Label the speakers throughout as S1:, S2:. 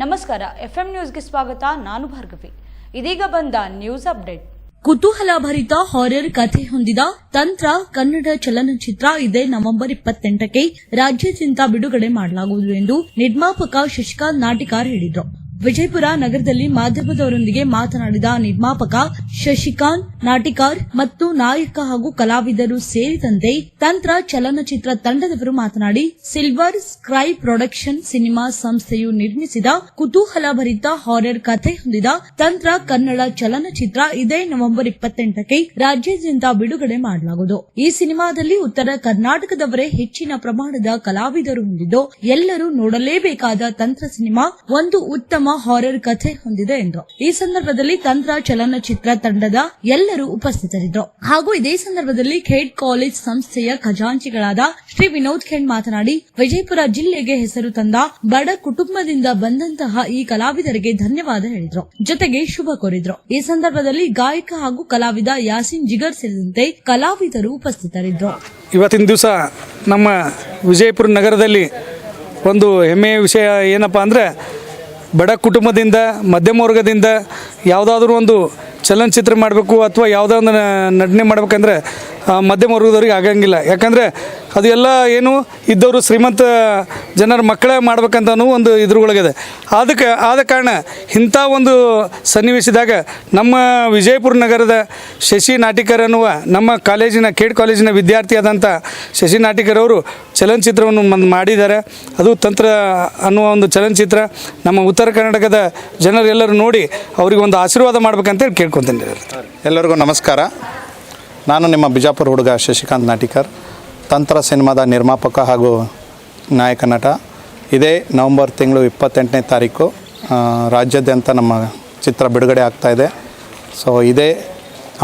S1: ನಮಸ್ಕಾರ F FM ನ್ಯೂಸ್ಗೆ ಸ್ವಾಗತ, ನಾನು ಭಾರ್ಗವಿ. ಇದೀಗ ಬಂದ ನ್ಯೂಸ್ ಅಪ್ಡೇಟ್.
S2: ಕುತೂಹಲಭರಿತ ಹಾರರ್ ಕಥೆ ಹೊಂದಿದ ತಂತ್ರ ಕನ್ನಡ ಚಲನಚಿತ್ರ ಇದೇ ನವೆಂಬರ್ ಇಪ್ಪತ್ತೆಂಟಕ್ಕೆ ರಾಜ್ಯಾದ್ಯಂತ ಬಿಡುಗಡೆ ಮಾಡಲಾಗುವುದು ಎಂದು ನಿರ್ಮಾಪಕ ಶಶಿಕಾಂತ್ ನಾಟಿಕಾರ್ ಹೇಳಿದರು. ವಿಜಯಪುರ ನಗರದಲ್ಲಿ ಮಾಧ್ಯಮದವರೊಂದಿಗೆ ಮಾತನಾಡಿದ ನಿರ್ಮಾಪಕ ಶಶಿಕಾಂತ್, ನಾಟಿಕಾರ್ ಮತ್ತು ನಾಯಕ ಹಾಗೂ ಕಲಾವಿದರು ಸೇರಿದಂತೆ ತಂತ್ರ ಚಲನಚಿತ್ರ ತಂಡದವರು ಮಾತನಾಡಿ, ಸಿಲ್ವರ್ ಸ್ಕ್ರೈ ಪ್ರೊಡಕ್ಷನ್ ಸಿನಿಮಾ ಸಂಸ್ಥೆಯು ನಿರ್ಮಿಸಿದ ಕುತೂಹಲಭರಿತ ಹಾರರ್ ಕಥೆ ಹೊಂದಿದ ತಂತ್ರ ಕನ್ನಡ ಚಲನಚಿತ್ರ ಇದೇ ನವೆಂಬರ್ ಇಪ್ಪತ್ತೆಂಟಕ್ಕೆ ರಾಜ್ಯಾದ್ಯಂತ ಬಿಡುಗಡೆ ಮಾಡಲಾಗುವುದು. ಈ ಸಿನಿಮಾದಲ್ಲಿ ಉತ್ತರ ಕರ್ನಾಟಕದವರೇ ಹೆಚ್ಚಿನ ಪ್ರಮಾಣದ ಕಲಾವಿದರು ಹೊಂದಿದ್ದು, ಎಲ್ಲರೂ ನೋಡಲೇಬೇಕಾದ ತಂತ್ರ ಸಿನಿಮಾ, ಒಂದು ಉತ್ತಮ ಹಾರರ್ ಕಥೆ ಹೊಂದಿದೆ ಎಂದರು. ಈ ಸಂದರ್ಭದಲ್ಲಿ ತಂತ್ರ ಚಲನಚಿತ್ರ ತಂಡದ ಎಲ್ಲರೂ ಉಪಸ್ಥಿತರಿದ್ದರು. ಹಾಗೂ ಇದೇ ಸಂದರ್ಭದಲ್ಲಿ ಖೇಡ್ ಕಾಲೇಜ್ ಸಂಸ್ಥೆಯ ಖಜಾಂಚಿಗಳಾದ ಶ್ರೀ ವಿನೋದ್ ಖೇಡ್ ಮಾತನಾಡಿ, ವಿಜಯಪುರ ಜಿಲ್ಲೆಗೆ ಹೆಸರು ತಂದ ಬಡ ಕುಟುಂಬದಿಂದ ಬಂದಂತಹ ಈ ಕಲಾವಿದರಿಗೆ ಧನ್ಯವಾದ ಹೇಳಿದ್ರು. ಜೊತೆಗೆ ಶುಭ ಕೋರಿದ್ರು. ಈ ಸಂದರ್ಭದಲ್ಲಿ ಗಾಯಕ ಹಾಗೂ ಕಲಾವಿದ ಯಾಸಿನ್ ಜಿಗರ್ ಸೇರಿದಂತೆ ಕಲಾವಿದರು ಉಪಸ್ಥಿತರಿದ್ದರು.
S3: ಇವತ್ತಿನ ದಿವಸ ನಮ್ಮ ವಿಜಯಪುರ ನಗರದಲ್ಲಿ ಒಂದು ಹೆಮ್ಮೆಯ ವಿಷಯ ಏನಪ್ಪಾ ಅಂದರೆ ಬಡ ಕುಟುಂಬದಿಂದ, ಮಧ್ಯಮ ವರ್ಗದಿಂದ ಯಾವುದಾದ್ರೂ ಒಂದು ಚಲನಚಿತ್ರ ಮಾಡಬೇಕು ಅಥವಾ ಯಾವುದೋ ಒಂದು ನಟನೆ ಮಾಡ್ಬೇಕಂದ್ರೆ ಮಧ್ಯಮ ವರ್ಗದವ್ರಿಗೆ ಆಗಂಗಿಲ್ಲ. ಯಾಕಂದರೆ ಅದು ಎಲ್ಲ ಏನು ಇದ್ದವರು ಶ್ರೀಮಂತ ಜನರ ಮಕ್ಕಳೇ ಮಾಡ್ಬೇಕಂತನೂ ಒಂದು ಇದ್ರೊಳಗಿದೆ ಅದಕ್ಕೆ, ಆದ ಕಾರಣ ಇಂಥ ಒಂದು ಸನ್ನಿವೇಶದಾಗ ನಮ್ಮ ವಿಜಯಪುರ ನಗರದ ಶಶಿ ನಾಟಿಕರ್ ಅನ್ನುವ ನಮ್ಮ ಕಾಲೇಜಿನ, ಕೇಡ್ ಕಾಲೇಜಿನ ವಿದ್ಯಾರ್ಥಿಯಾದಂಥ ಶಶಿ ನಾಟಿಕರ್ ಅವರು ಚಲನಚಿತ್ರವನ್ನು ಮಾಡಿದ್ದಾರೆ. ಅದು ತಂತ್ರ ಅನ್ನುವ ಒಂದು ಚಲನಚಿತ್ರ. ನಮ್ಮ ಉತ್ತರ ಕರ್ನಾಟಕದ ಜನರೆಲ್ಲರೂ ನೋಡಿ ಅವರಿಗೆ ಒಂದು ಆಶೀರ್ವಾದ ಮಾಡ್ಬೇಕಂತೇಳಿ ಕೇಳ್ಕೊತೀನಿ
S4: ಎಲ್ಲರಿಗೂ ನಮಸ್ಕಾರ. ನಾನು ನಿಮ್ಮ ಬಿಜಾಪುರ ಹುಡುಗ ಶಶಿಕಾಂತ್ ನಾಟಿಕರ್. ತಂತ್ರ ಸಿನಿಮಾದ ನಿರ್ಮಾಪಕ ಹಾಗೂ ನಾಯಕ ನಟ. ಇದೇ ನವಂಬರ್ ತಿಂಗಳು ಇಪ್ಪತ್ತೆಂಟನೇ ತಾರೀಕು. ರಾಜ್ಯಾದ್ಯಂತ ನಮ್ಮ ಚಿತ್ರ ಬಿಡುಗಡೆ ಆಗ್ತಾ ಇದೆ. ಸೊ ಇದೇ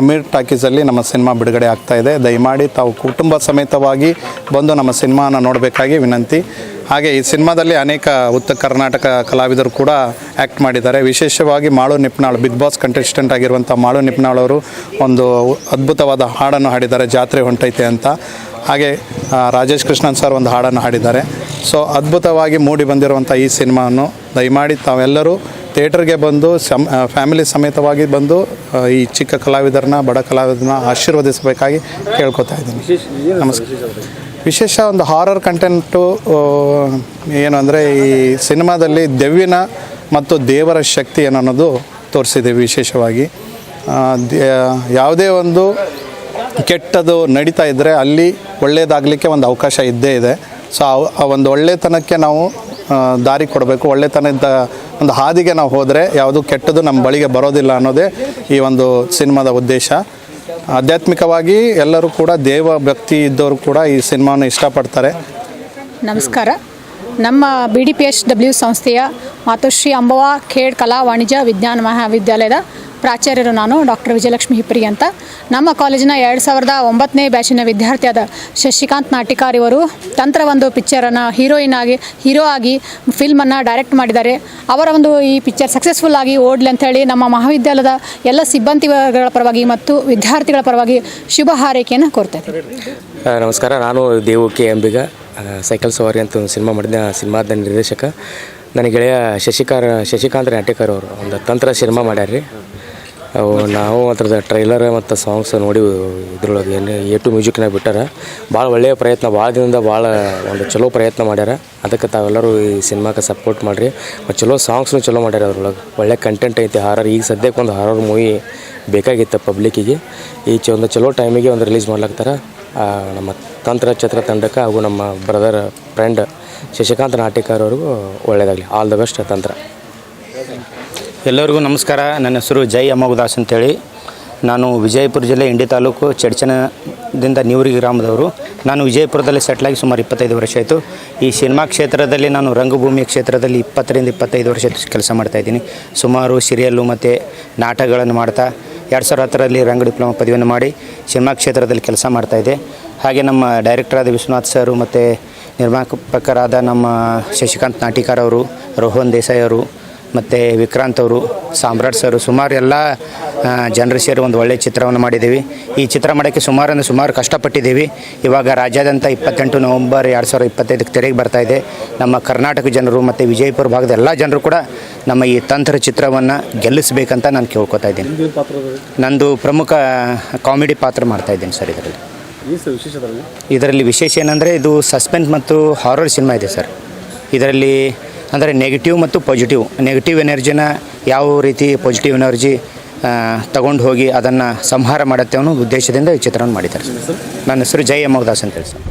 S4: ಅಮೀರ್ ಟಾಕೀಸಲ್ಲಿ ನಮ್ಮ ಸಿನಿಮಾ ಬಿಡುಗಡೆ ಆಗ್ತಾಯಿದೆ ದಯಮಾಡಿ ತಾವು ಕುಟುಂಬ ಸಮೇತವಾಗಿ ಬಂದು ನಮ್ಮ ಸಿನಿಮಾನ ನೋಡಬೇಕಾಗಿ ವಿನಂತಿ. ಹಾಗೆ ಈ ಸಿನಿಮಾದಲ್ಲಿ ಅನೇಕ ಉತ್ತರ ಕರ್ನಾಟಕ ಕಲಾವಿದರು ಕೂಡ ಆ್ಯಕ್ಟ್ ಮಾಡಿದ್ದಾರೆ. ವಿಶೇಷವಾಗಿ Malu Nipnal, Big Boss contestant ಆಗಿರುವಂಥ ಮಾಳು ನಿಪ್ನಾಳ್ ಅವರು ಒಂದು ಅದ್ಭುತವಾದ ಹಾಡನ್ನು ಹಾಡಿದ್ದಾರೆ, ಜಾತ್ರೆ ಹೊಂಟೈತೆ ಅಂತ. ಹಾಗೆ ರಾಜೇಶ್ ಕೃಷ್ಣನ್ ಸರ್ ಒಂದು ಹಾಡನ್ನು ಹಾಡಿದ್ದಾರೆ. ಸೊ ಅದ್ಭುತವಾಗಿ ಮೂಡಿ ಬಂದಿರುವಂಥ ಈ ಸಿನಿಮಾವನ್ನು ದಯಮಾಡಿ ತಾವೆಲ್ಲರೂ ಥಿಯೇಟರ್ಗೆ ಬಂದು ಸಮ ಫ್ಯಾಮಿಲಿ ಸಮೇತವಾಗಿ ಬಂದು ಈ ಚಿಕ್ಕ ಕಲಾವಿದರನ್ನ ಬಡ ಕಲಾವಿದರನ್ನ ಆಶೀರ್ವದಿಸಬೇಕಾಗಿ ಕೇಳ್ಕೊತಾ ಇದ್ದೀನಿ. ನಮಸ್ಕಾರ. ವಿಶೇಷ ಒಂದು ಹಾರರ್ ಕಂಟೆಂಟು ಏನು ಅಂದರೆ ಈ ಸಿನಿಮಾದಲ್ಲಿ ದೆವ್ವಿನ ಮತ್ತು ದೇವರ ಶಕ್ತಿ ಅನ್ನೋದು ತೋರಿಸಿದ್ದೀವಿ ವಿಶೇಷವಾಗಿ. ಯಾವುದೇ ಒಂದು ಕೆಟ್ಟದು ನಡೀತಾ ಇದ್ದರೆ ಅಲ್ಲಿ ಒಳ್ಳೆಯದಾಗಲಿಕ್ಕೆ ಒಂದು ಅವಕಾಶ ಇದ್ದೇ ಇದೆ. ಸೊ ಆ ಒಂದು ಒಳ್ಳೆತನಕ್ಕೆ ನಾವು ದಾರಿ ಕೊಡಬೇಕು. ಒಳ್ಳೆತನದ ಒಂದು ಹಾದಿಗೆ ನಾವು ಹೋದರೆ ಯಾವುದು ಕೆಟ್ಟದು ನಮ್ಮ ಬಳಿಗೆ ಬರೋದಿಲ್ಲ ಅನ್ನೋದೇ ಈ ಒಂದು ಸಿನಿಮಾದ ಉದ್ದೇಶ. ಆಧ್ಯಾತ್ಮಿಕವಾಗಿ ಎಲ್ಲರೂ ಕೂಡ ದೇವ ಭಕ್ತಿ ಇದ್ದವರು ಕೂಡ ಈ ಸಿನಿಮಾನ ಇಷ್ಟಪಡ್ತಾರೆ.
S5: ನಮಸ್ಕಾರ. ನಮ್ಮ B D P H W ಸಂಸ್ಥೆಯ ಮಾತುಶ್ರೀ ಅಂಬವ್ವ ಖೇಡ್ ಕಲಾ ವಾಣಿಜ್ಯ ವಿಜ್ಞಾನ ಮಹಾವಿದ್ಯಾಲಯದ ಪ್ರಾಚಾರ್ಯರು ನಾನು, ಡಾಕ್ಟರ್ ವಿಜಯಲಕ್ಷ್ಮಿ ಹಿಪ್ರಿ ಅಂತ. ನಮ್ಮ ಕಾಲೇಜಿನ ಎರಡು ಸಾವಿರದ ಒಂಬತ್ತನೇ ಬ್ಯಾಚಿನ ವಿದ್ಯಾರ್ಥಿಯಾದ ಶಶಿಕಾಂತ್ ನಾಟಿಕಾರ್ ಇವರು ತಂತ್ರ ಒಂದು ಪಿಕ್ಚರನ್ನು ಹೀರೋಯಿನ್ ಆಗಿ, ಹೀರೋ ಆಗಿ ಫಿಲ್ಮನ್ನು ಡೈರೆಕ್ಟ್ ಮಾಡಿದ್ದಾರೆ. ಅವರ ಒಂದು ಈ ಪಿಕ್ಚರ್ ಸಕ್ಸಸ್ಫುಲ್ ಆಗಿ ಓಡಲಿ ಅಂಥೇಳಿ ನಮ್ಮ ಮಹಾವಿದ್ಯಾಲಯದ ಎಲ್ಲ ಸಿಬ್ಬಂದಿಗಳ ಪರವಾಗಿ ಮತ್ತು ವಿದ್ಯಾರ್ಥಿಗಳ ಪರವಾಗಿ ಶುಭ ಹಾರೈಕೆಯನ್ನು
S6: ಕೋರ್ತೇನೆ ನಮಸ್ಕಾರ. ನಾನು ದೇವು ಕೆ ಅಂಬಿಗ ಸೈಕಲ್ ಸವಾರಿ ಅಂತ ಒಂದು ಸಿನಿಮಾ ಮಾಡಿದ ಸಿನಿಮಾದ ನಿರ್ದೇಶಕ. ನನ್ನ ಗೆಳೆಯ ಶಶಿಕಾರ್, ಶಶಿಕಾಂತ್ ನಾಟಿಕಾರ್ ಅವರು ಒಂದು ತಂತ್ರ ಸಿನಿಮಾ ಮಾಡ್ಯಾರ ರೀ ಅವು ನಾವು ಅದ್ರದ್ದು ಟ್ರೈಲರ್ ಮತ್ತು ಸಾಂಗ್ಸ್ ನೋಡಿ ಇದ್ರೊಳಗೆ. ಏನು ಎ ಟು ಮ್ಯೂಸಿಕ್ನಾಗ ಬಿಟ್ಟಾರ. ಭಾಳ ಒಳ್ಳೆಯ ಪ್ರಯತ್ನ, ಭಾಳ ದಿನದಿಂದ ಭಾಳ ಒಂದು ಚಲೋ ಪ್ರಯತ್ನ ಮಾಡ್ಯಾರ. ಅದಕ್ಕೆ ತಾವೆಲ್ಲರೂ ಈ ಸಿನಿಮಾಕ್ಕೆ ಸಪೋರ್ಟ್ ಮಾಡಿರಿ. ಮತ್ತು ಚಲೋ ಸಾಂಗ್ಸ್ನು ಚಲೋ ಮಾಡ್ಯಾರ ಅದ್ರೊಳಗೆ. ಒಳ್ಳೆ ಕಂಟೆಂಟ್ ಐತಿ. ಹಾರರ್ ಈಗ ಸದ್ಯಕ್ಕೆ ಒಂದು ಹಾರರ್ ಮೂವಿ ಬೇಕಾಗಿತ್ತು ಪಬ್ಲಿಕ್ಕಿಗೆ ಈ ಒಂದು ಚಲೋ ಟೈಮಿಗೆ ಒಂದು ರಿಲೀಸ್ ಮಾಡ್ಲಾಗ್ತಾರೆ ನಮ್ಮ ತಂತ್ರ ಚಿತ್ರ ತಂಡಕ್ಕೆ ಹಾಗೂ ನಮ್ಮ ಬ್ರದರ್ ಫ್ರೆಂಡ್ ಶಶಿಕಾಂತ್ ನಾಟಿಕರ್ ಅವ್ರಿಗೂ ಒಳ್ಳೆಯದಾಗಲಿ ಆಲ್ ದ ಬೆಸ್ಟ್ ತಂತ್ರ.
S7: ಎಲ್ಲರಿಗೂ ನಮಸ್ಕಾರ. ನನ್ನ ಹೆಸರು ಜೈ ಅಮ್ಮಗುದಾಸ್ ಅಂತೇಳಿ. ನಾನು ವಿಜಯಪುರ ಜಿಲ್ಲೆ ಇಂಡಿ ತಾಲೂಕು ಚಡ್ಚನದಿಂದ ನೀವರಿ ಗ್ರಾಮದವರು. ನಾನು ವಿಜಯಪುರದಲ್ಲಿ ಸೆಟ್ಲಾಗಿ ಸುಮಾರು ಇಪ್ಪತ್ತೈದು ವರ್ಷ ಆಯಿತು. ಈ ಸಿನಿಮಾ ಕ್ಷೇತ್ರದಲ್ಲಿ ನಾನು ರಂಗಭೂಮಿ ಕ್ಷೇತ್ರದಲ್ಲಿ ಇಪ್ಪತ್ತರಿಂದ ಇಪ್ಪತ್ತೈದು ವರ್ಷ ಕೆಲಸ ಮಾಡ್ತಾಯಿದ್ದೀನಿ ಸುಮಾರು ಸಿರಿಯಲ್ಲು ಮತ್ತು ನಾಟಕಗಳನ್ನು ಮಾಡ್ತಾ, ಎರಡು ಸಾವಿರದ ಹತ್ತರಲ್ಲಿ ರಂಗ ಡಿಪ್ಲೊಮಾ ಪದವಿಯನ್ನು ಮಾಡಿ ಸಿನಿಮಾ ಕ್ಷೇತ್ರದಲ್ಲಿ ಕೆಲಸ ಮಾಡ್ತಾಯಿದ್ದೆ ಹಾಗೆ ನಮ್ಮ ಡೈರೆಕ್ಟರಾದ ವಿಶ್ವನಾಥ್ ಸರು ಮತ್ತು ನಿರ್ಮಾಪಕರಾದ ನಮ್ಮ ಶಶಿಕಾಂತ್ ನಾಟಿಕಾರ್ ಅವರು, ರೋಹನ್ ದೇಸಾಯಿ ಅವರು ಮತ್ತು ವಿಕ್ರಾಂತ್ ಅವರು ಸಾಮ್ರಾಟ್ ಸರ್ ಸುಮಾರು ಎಲ್ಲ ಜನರು ಸೇರಿ ಒಂದು ಒಳ್ಳೆಯ ಚಿತ್ರವನ್ನು ಮಾಡಿದ್ದೀವಿ. ಈ ಚಿತ್ರ ಮಾಡೋಕ್ಕೆ ಸುಮಾರು ಅಂದರೆ ಸುಮಾರು ಕಷ್ಟಪಟ್ಟಿದ್ದೀವಿ. ಇವಾಗ ರಾಜ್ಯಾದ್ಯಂತ ಇಪ್ಪತ್ತೆಂಟು ನವಂಬರ್ ಎರಡು ಸಾವಿರದ ಇಪ್ಪತ್ತೈದಕ್ಕೆ ತೆರೆಗೆ ಬರ್ತಾ ಇದೆ. ನಮ್ಮ ಕರ್ನಾಟಕ ಜನರು ಮತ್ತು ವಿಜಯಪುರ ಭಾಗದ ಎಲ್ಲ ಜನರು ಕೂಡ ನಮ್ಮ ಈ ತಂತ್ರ ಚಿತ್ರವನ್ನು ಗೆಲ್ಲಿಸಬೇಕಂತ ನಾನು ಕೇಳ್ಕೊತಾ ಇದ್ದೀನಿ. ನಂದು ಪ್ರಮುಖ ಕಾಮಿಡಿ ಪಾತ್ರ ಮಾಡ್ತಾ ಇದ್ದೀನಿ ಸರ್ ಇದರಲ್ಲಿ. ಇದರಲ್ಲಿ ವಿಶೇಷ ಏನಂದರೆ ಇದು ಸಸ್ಪೆನ್ಸ್ ಮತ್ತು ಹಾರರ್ ಸಿನಿಮಾ ಇದೆ ಸರ್. ಇದರಲ್ಲಿ ಅಂದರೆ ನೆಗೆಟಿವ್ ಮತ್ತು ಪಾಸಿಟಿವ್. ನೆಗೆಟಿವ್ ಎನರ್ಜಿನ ಯಾವ ರೀತಿ ಪಾಸಿಟಿವ್ ಎನರ್ಜಿ ತಗೊಂಡು ಹೋಗಿ ಅದನ್ನು ಸಂಹಾರ ಮಾಡುತ್ತೆ ಅನ್ನೋ ಉದ್ದೇಶದಿಂದ ಈ ಚಿತ್ರವನ್ನು ಮಾಡಿದ್ದಾರೆ ನನ್ನ ಹೆಸರು ಜೈ ಅಂತ ಹೇಳಿ ಸರ್.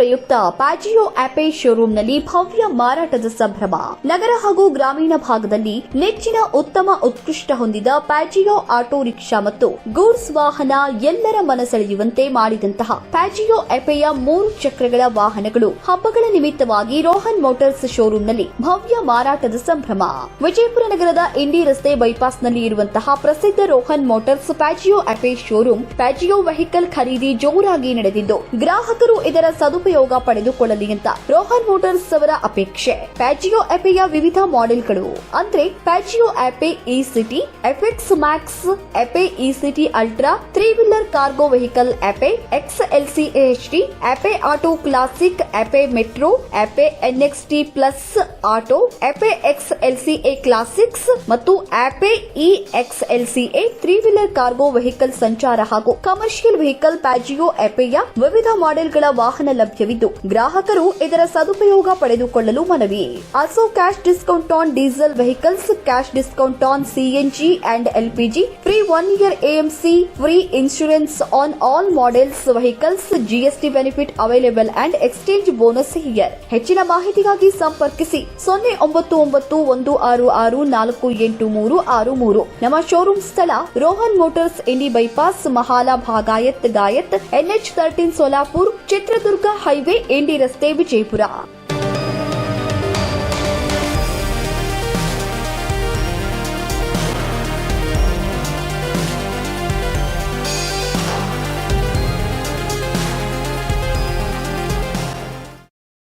S8: ಪ್ರಯುಕ್ತ ಪ್ಯಾಜಿಯೋ ಆಪೆ ಶೋರೂಂನಲ್ಲಿ ಭವ್ಯ ಮಾರಾಟದ ಸಂಭ್ರಮ. ನಗರ ಹಾಗೂ ಗ್ರಾಮೀಣ ಭಾಗದಲ್ಲಿ ನೆಚ್ಚಿನ ಉತ್ತಮ ಉತ್ಕೃಷ್ಟ ಹೊಂದಿದ ಪ್ಯಾಜಿಯೋ ಆಟೋ ರಿಕ್ಷಾ ಮತ್ತು ಗೂಡ್ಸ್ ವಾಹನ ಎಲ್ಲರ ಮನಸೆಳೆಯುವಂತೆ ಮಾಡಿದಂತಹ ಪ್ಯಾಜಿಯೋ ಆಪೆಯ ಮೂರು ಚಕ್ರಗಳ ವಾಹನಗಳು ಹಬ್ಬಗಳ ನಿಮಿತ್ತವಾಗಿ ರೋಹನ್ ಮೋಟಾರ್ಸ್ ಶೋರೂಂನಲ್ಲಿ ಭವ್ಯ ಮಾರಾಟದ ಸಂಭ್ರಮ. ವಿಜಯಪುರ ನಗರದ ಇಂಡಿ ರಸ್ತೆ ಬೈಪಾಸ್ನಲ್ಲಿ ಇರುವಂತಹ ಪ್ರಸಿದ್ಧ Rohan motors Piaggio Ape showroom Piaggio vehicle ಖರೀದಿ ಜೋರಾಗಿ ನಡೆದಿದ್ದು, ಗ್ರಾಹಕರು ಇದರ ಸದುಪಯೋಗ ಪಡೆದುಕೊಳ್ಳಲಿ ಅಂತ ರೋಹನ್ ಮೋಟರ್ಸ್ ಅವರ ಅಪೇಕ್ಷೆ. ಪ್ಯಾಜಿಯೋ ಎಪೆಯ ವಿವಿಧ ಮಾಡೆಲ್ಗಳು. ಅಂದ್ರೆ Piaggio Ape E City FX Max Ape E City Ultra three wheeler cargo vehicle Ape X L C H D Ape auto classic Ape metro Ape NX T plus auto Ape X L C A classics ಮತ್ತು Ape E X L C A three wheeler cargo vehicle ಸಂಚಾರ ಹಾಗೂ commercial vehicle ಪ್ಯಾಜಿಯೋ ಎಪೆಯ ವಿವಿಧ ಮಾಡೆಲ್ಗಳ ವಾಹನ ಲಭ್ಯವಿದ್ದು ಗ್ರಾಹಕರು ಇದರ ಸದುಪಯೋಗ ಪಡೆದುಕೊಳ್ಳಲು ಮನವಿ. Also cash discount on diesel vehicles, cash discount on CNG and LPG free one year AMC free insurance on all models vehicles GST benefit available and exchange bonus here. ಹೆಚ್ಚಿನ ಮಾಹಿತಿಗಾಗಿ ಸಂಪರ್ಕಿಸಿ. ಸೊನ್ನೆ ಒಂಬತ್ತು ಒಂಬತ್ತು ಒಂದು ಆರು ಆರು ನಾಲ್ಕು ಎಂಟು ಮೂರು ಆರು ಮೂರು. ನಮ್ಮ ಶೋರೂಮ್ ಸ್ಥಳ Rohan motors Indi bypass, Mahala Bhagayat, ಗಾಯತ್ NH thirteen Solapur Chitradurga highway, Indi ರಸ್ತೆ, ವಿಜಯಪುರ.